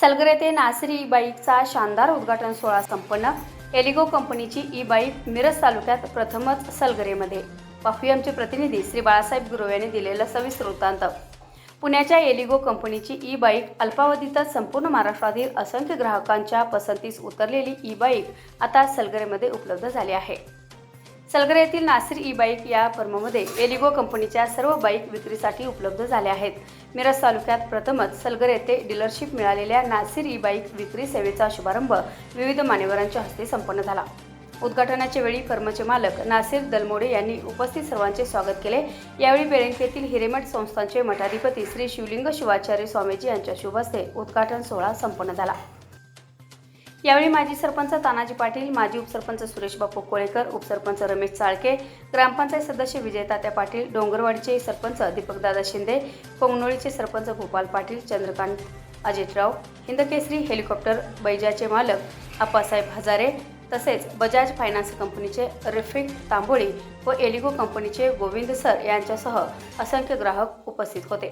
सलगर येथे नासरी ई बाईकचा शानदार उद्घाटन सोहळा संपन्न. एलिगो कंपनीची ई बाईक मिरज तालुक्यात प्रथमच सलगरेमध्ये. पाहूया आमचे प्रतिनिधी श्री बाळासाहेब गुरव यांनी दिलेला सविस्तर वृत्तांत. पुण्याच्या एलिगो कंपनीची ई बाईक अल्पावधीतच संपूर्ण महाराष्ट्रातील असंख्य ग्राहकांच्या पसंतीस उतरलेली ई बाईक आता सलगरेमध्ये उपलब्ध झाली आहे. सलगर येथील नासिर ई बाईक या फर्ममध्ये एलिगो कंपनीच्या सर्व बाईक विक्रीसाठी उपलब्ध झाल्या आहेत. मिरज तालुक्यात प्रथमच सलगर येथे डीलरशिप मिळालेल्या नासिर ई बाईक विक्री सेवेचा शुभारंभ विविध मान्यवरांच्या हस्ते संपन्न झाला. उद्घाटनाच्या वेळी फर्मचे मालक नासिर दलमोडे यांनी उपस्थित सर्वांचे स्वागत केले. यावेळी बेळंकेतील येथील हिरेमठ संस्थांचे मठाधिपती श्री शिवलिंग शिवाचार्य स्वामीजी यांच्या शुभ हस्ते उद्घाटन सोहळा संपन्न झाला. यावेळी माजी सरपंच तानाजी पाटील माजी उपसरपंच सुरेश बापू कोळेकर उपसरपंच रमेश चाळके ग्रामपंचायत सदस्य विजय तात्या पाटील डोंगरवाडीचे सरपंच दीपकदादा शिंदे कोंगनोळीचे सरपंच भोपाल पाटील चंद्रकांत अजितराव हिंदकेसरी हेलिकॉप्टर बैजाचे मालक आप्पासाहेब हजारे तसेच बजाज फायनान्स कंपनीचे रिफिक तांबोळी व एलिगो कंपनीचे गोविंद सर यांच्यासह असंख्य ग्राहक उपस्थित होते.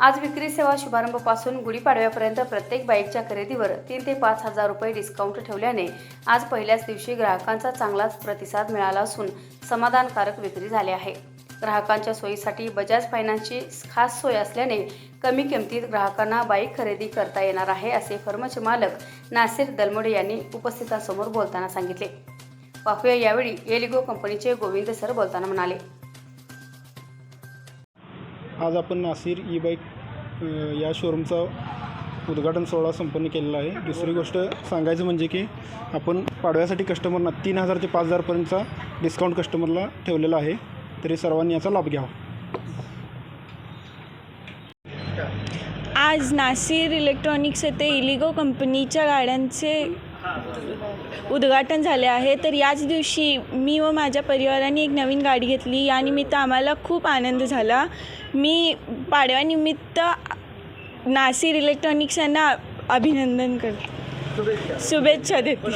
आज विक्री सेवा शुभारंभापासून गुढीपाडव्यापर्यंत प्रत्येक बाईकच्या खरेदीवर तीन ते पाच हजार रुपये डिस्काउंट ठेवल्याने आज पहिल्याच दिवशी ग्राहकांचा चांगलाच प्रतिसाद मिळाला असून समाधानकारक विक्री झाली आहे. ग्राहकांच्या सोयीसाठी बजाज फायनान्सची खास सोय असल्याने कमी किमतीत ग्राहकांना बाईक खरेदी करता येणार आहे असे फर्मचे मालक नासिर दलमोडे यांनी उपस्थितांसमोर बोलताना सांगितले. पाहूया यावेळी एलिगो कंपनीचे गोविंद सर बोलताना म्हणाले. आज आपण नासिर ई बाईक या शोरूमचा उद्घाटन सोहळा संपन्न केलेला आहे. दुसरी गोष्ट सांगायचं म्हणजे की आपण पाडव्यासाठी कस्टमरना तीन हजार ते पाच हजारपर्यंतचा डिस्काउंट कस्टमरला ठेवलेला आहे. तरी सर्वांनी याचा लाभ घ्यावा. आज नासिर इलेक्ट्रॉनिक्स येथे इलिगो कंपनीच्या गाड्यांचे उद्घाटन झाले आहे. तर याच दिवशी मी व माझ्या परिवाराने एक नवीन गाडी घेतली. यानिमित्त आम्हाला खूप आनंद झाला. मी पाडव्यानिमित्त नासिर इलेक्ट्रॉनिक्स यांना अभिनंदन करते. शुभेच्छा देते.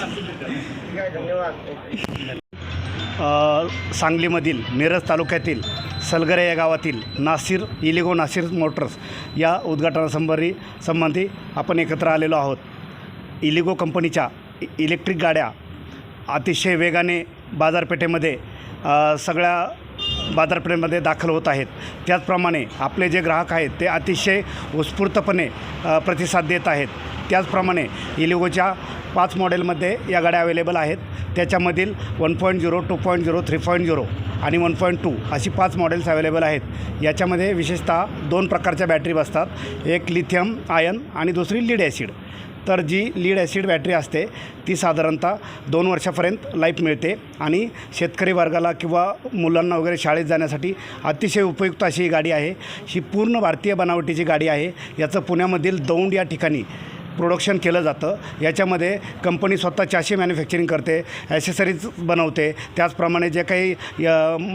सांगलीमधील मिरज तालुक्यातील सलगरे या गावातील नासिर इलिगो नासिर मोटर्स या उद्घाटनासंबंधी संबंधी आपण एकत्र आलेलो आहोत. इलिगो कंपनीच्या इलेक्ट्रिक गाड्या अतिशय वेगाने बाजारपेठेमध्ये सगळ्या बाजारपेठेमध्ये दाखल होत आहेत. त्याचप्रमाणे आपले जे ग्राहक आहेत ते अतिशय उत्स्फूर्तपणे प्रतिसाद देत आहेत. त्याचप्रमाणे इलिगोच्या पाच मॉडेलमध्ये या गाड्या अवेलेबल आहेत. त्याच्यामधील one point zero two point zero three point zero आणि वन पॉईंट टू अशी पाच मॉडेल्स अवेलेबल आहेत. याच्यामध्ये विशेषतः दोन प्रकारच्या बॅटरी बसतात. एक लिथियम आयन आणि दुसरी लीड ॲसिड. तर जी लीड ॲसिड बॅटरी असते ती साधारणतः दोन वर्षापर्यंत लाईफ मिळते आणि शेतकरी वर्गाला किंवा मुलांना वगैरे शाळेत जाण्यासाठी अतिशय उपयुक्त अशी ही गाडी आहे. ही पूर्ण भारतीय बनावटीची गाडी आहे. याचं पुण्यामधील दौंड या ठिकाणी प्रोडक्शन केलं जातं. याच्यामध्ये कंपनी स्वतः चाशी मॅन्युफॅक्चरिंग करते ॲसेसरीज बनवते. त्याचप्रमाणे जे काही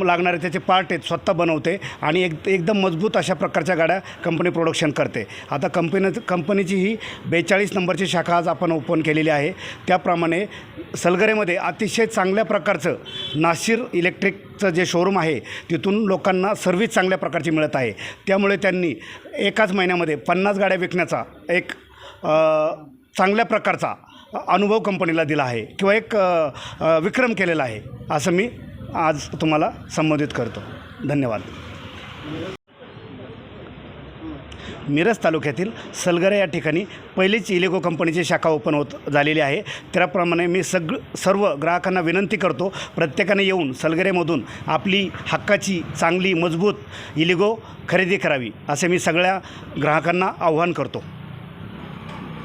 लागणारे त्याचे पार्ट आहेत स्वतः बनवते आणि एक एकदम मजबूत अशा प्रकारच्या गाड्या कंपनी प्रोडक्शन करते. आता कंपनी कंपनीची ही बेचाळीस नंबरची शाखा आज आपण ओपन केलेली आहे. त्याप्रमाणे सलगरेमध्ये अतिशय चांगल्या प्रकारचं नाशिर इलेक्ट्रिकचं जे शोरूम आहे तिथून लोकांना सर्व्हिस चांगल्या प्रकारची मिळत आहे. त्यामुळे त्यांनी एकाच महिन्यामध्ये पन्नास गाड्या विकण्याचा एक चांगल्या प्रकारचा अनुभव कंपनीला दिला आहे किंवा एक विक्रम केलेला आहे असं मी आज तुम्हाला संबोधित करतो. धन्यवाद. मिरज तालुक्यातील सलगरे या ठिकाणी पहिलीच इलेको कंपनीची शाखा ओपन होत झालेली आहे. त्याप्रमाणे मी सग सर्व ग्राहकांना विनंती करतो प्रत्येकाने येऊन सलगरेमधून आपली हक्काची चांगली मजबूत इलिगो खरेदी करावी असे मी सगळ्या ग्राहकांना आव्हान करतो.